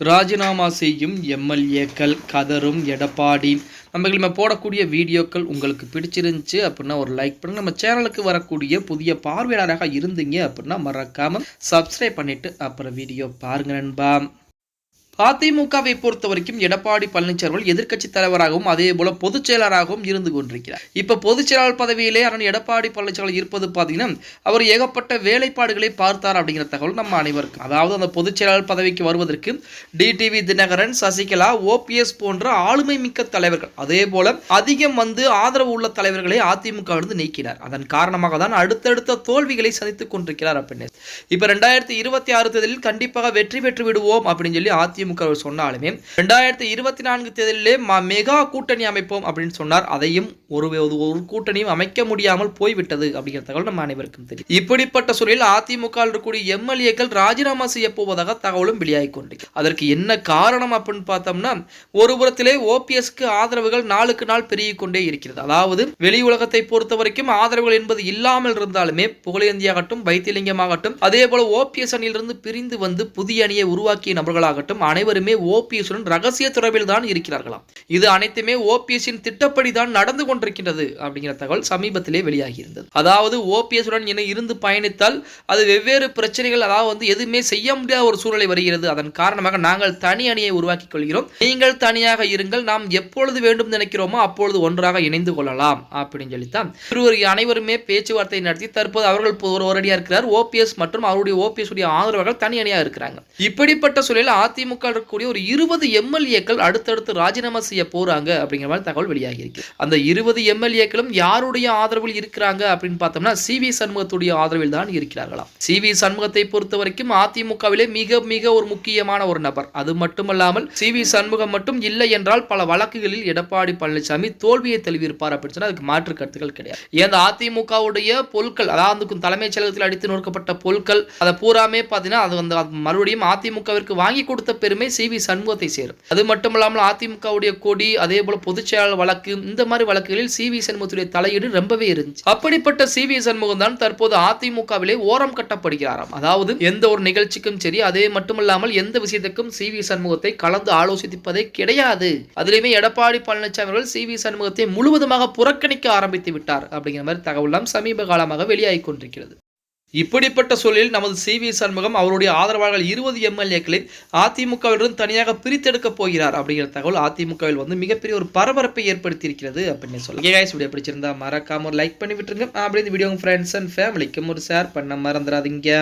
ராஜினாமா செய்யும் எம்எல்ஏக்கள் கதரும் எடப்பாடி. நம்ம நம்ம போடக்கூடிய வீடியோக்கள் உங்களுக்கு பிடிச்சிருந்துச்சு அப்படின்னா ஒரு லைக் பண்ணுங்க. நம்ம சேனலுக்கு வரக்கூடிய புதிய பார்வையாளராக இருந்தீங்க அப்படின்னா மறக்காமல் சப்ஸ்கிரைப் பண்ணிவிட்டு அப்புறம் வீடியோ பாருங்கள் நண்பா. அதிமுகவை பொறுத்த வரைக்கும் எடப்பாடி பழனிசாமி அவர்கள் எதிர்க்கட்சி தலைவராகவும் அதே போல பொதுச் செயலராகவும் இருந்து கொண்டிருக்கிறார். இப்ப பொதுச் செயலாளர் பதவியிலே எடப்பாடி பழனிசாமி இருப்பது பாத்தீங்கன்னா அவர் ஏகப்பட்ட வேலைப்பாடுகளை பார்த்தார் அப்படிங்கிற தகவல் நம்ம அனைவருக்கும். அதாவது அந்த பொதுச் செயலாளர் பதவிக்கு வருவதற்கு டிடிவி தினகரன் சசிகலா ஓபிஎஸ் போன்ற ஆளுமை மிக்க தலைவர்கள் அதே போல அதிகம் வந்து ஆதரவு உள்ள தலைவர்களை அதிமுக இருந்து நீக்கினார். அதன் காரணமாக தான் அடுத்தடுத்த தோல்விகளை சந்தித்துக் கொண்டிருக்கிறார் அப்படின்னு இப்ப ரெண்டாயிரத்தி இருபத்தி ஆறு தேர்தலில் கண்டிப்பாக வெற்றி பெற்று விடுவோம் அப்படின்னு சொல்லி அதிமுக அவர் சொன்னாலுமே ரெண்டாயிரத்தி இருபத்தி நான்கு தேர்தலிலே மெகா கூட்டணி அமைப்போம் அப்படின்னு சொன்னார். அதையும் ஒரு ஒரு- கூட்டணியும் அமைக்க முடியாமல் போய்விட்டது அப்படிங்கிற தகவல் நம்ம அனைவருக்கும் தெரியும். இப்படிப்பட்ட சூழலில் அதிமுக இருக்கக்கூடிய எம்எல்ஏக்கள் ராஜினாமா செய்ய போவதாக தகவலும் வெளியாகி கொண்டிருக்கு. அதற்கு என்ன காரணம் அப்படின்னு பார்த்தோம்னா ஒரு புறத்திலே ஓபிஎஸ்க்கு ஆதரவுகள் நாளுக்கு நாள் பெருகிக் கொண்டே இருக்கிறது. அதாவது வெளி உலகத்தை பொறுத்த வரைக்கும் ஆதரவுகள் என்பது இல்லாமல் இருந்தாலுமே புகழேந்தியாகட்டும் வைத்தியலிங்கமாகட்டும் அதே போல ஓபிஎஸ் அணியிலிருந்து பிரிந்து வந்து புதிய அணியை உருவாக்கிய நபர்களாகட்டும் அனைவருமே ஓபிஎஸ்டன் ரகசிய தொடர்பில் தான் இருக்கிறார்களாம். இது அனைத்துமே ஓபிஎஸ்ஸின் திட்டப்படி தான் நடந்து கொண்டிருக்கின்றது அப்படிங்கிற தகவல் சமீபத்திலே வெளியாகியிருந்தது. அதாவது ஓபிஎஸ்டன் என இருந்து பயணித்தால் அது வெவ்வேறு பிரச்சனைகள் அதாவது வந்து எதுவுமே செய்ய முடியாத ஒரு சூழ்நிலை வருகிறது. அதன் காரணமாக நாங்கள் தனி அணியை உருவாக்கிக் கொள்கிறோம். நீங்கள் தனியாக இருங்கள் நாம் எப்பொழுது வேண்டும் நினைக்கிறோமோ அப்பொழுது ஒன்றாக இணைந்து கொள்ளலாம் அப்படின்னு சொல்லித்தான். இருவர் அனைவருமே பேச்சுவார்த்தை நடத்தி தற்போது அவர்கள் ஒரு ஒரு இருக்கிறார். ஓபிஎஸ் மற்றும் அவருடைய ஓபிஎஸ் உடைய ஆதரவாளர்கள் தனி அணியா இருக்கிறாங்க. இப்படிப்பட்ட சூழலில் அதிமுக இருக்கக்கூடிய ஒரு இருபது எம்எல்ஏக்கள் அடுத்தடுத்து ராஜினாமா செய்ய போறாங்க அப்படிங்கிற மாதிரி தகவல் வெளியாகி இருக்கு. அந்த இருபது எம்எல்ஏக்களும் யாருடைய ஆதரவில் இருக்கிறாங்க அப்படின்னு பார்த்தோம்னா சி வி சண்முகத்துடைய ஆதரவில் தான் இருக்கிறார்களாம் சி வி சண்முகத்தை பொறுத்த வரைக்கும் அதிமுகவிலே மிக மிக ஒரு முக்கியமான ஒரு நபர். அது மட்டுமல்லாமல் சி வி சண்முகம் மட்டும் இல்லை என்றால் பல வழக்குகளில் எடப்பாடி பழனிசாமி தோல்வியை தெளிவிருப்பார் அப்படின்னு சொன்னால் அதுக்கு மாற்று கருத்துக்கள் கிடையாது. ஏன் அதிமுகவுடைய பொருட்கள் அதாவது தலைமைச் செயலகத்தில் அடித்து நொறுக்கப்பட்ட பொருட்கள் அதை பூராமே பார்த்தீங்கன்னா அது வந்து மறுபடியும் அதிமுகவிற்கு வாங்கி கொடுத்த பெருமை சி வி சண்முகத்தை சேரும். அது மட்டும் இல்லாமல் அதிமுகவுடைய கொடி அதே போல பொதுச் செயலாளர் வழக்கு இந்த மாதிரி வழக்குகளில் சி வி சண்முகத்துடைய தலையீடு ரொம்பவே இருந்துச்சு. அப்படிப்பட்ட சி வி சண்முகம் தான் தற்போது அதிமுகவிலே ஓரம் கட்டப்படுகிறாராம். அதாவது எந்த ஒரு நிகழ்ச்சிக்கும் சரி அதே மட்டுமல்லாமல் எந்த விஷயத்துக்கும் சி வி சண்முகத்தை கலந்து ஆலோசிப்பதே கிடையாது. அதிலுமே எடப்பாடி பழனிசாமி அவர்கள் சி வி சண்முகத்தை முழுவதுமாக புறக்கணிக்க ஆரம்பித்து விட்டார் அப்படிங்கிற மாதிரி தகவலாம் சமீப காலமாக வெளியாகி கொண்டிருக்கிறது. இப்படிப்பட்ட சூழலில் நமது சி வி சண்முகம் அவருடைய ஆதரவாளர்கள் இருபது எம்எல்ஏக்களை அதிமுகவிலிருந்து தனியாக பிரித்தெடுக்கப் போகிறார் அப்படிங்கிற தகவல் அதிமுகவில் வந்து மிகப்பெரிய ஒரு பரபரப்பை ஏற்படுத்தியிருக்கிறது அப்படின்னு சொல்லலாம் கைஸ் வீடியோ பிடிச்சிருந்தா மறக்காம ஒரு லைக் பண்ணி விட்டுருங்க. அப்படின்னு இந்த வீடியோ ஃப்ரெண்ட்ஸ் அண்ட் ஃபேமிலிக்கும் ஒரு ஷேர் பண்ண மறந்துடாதீங்க.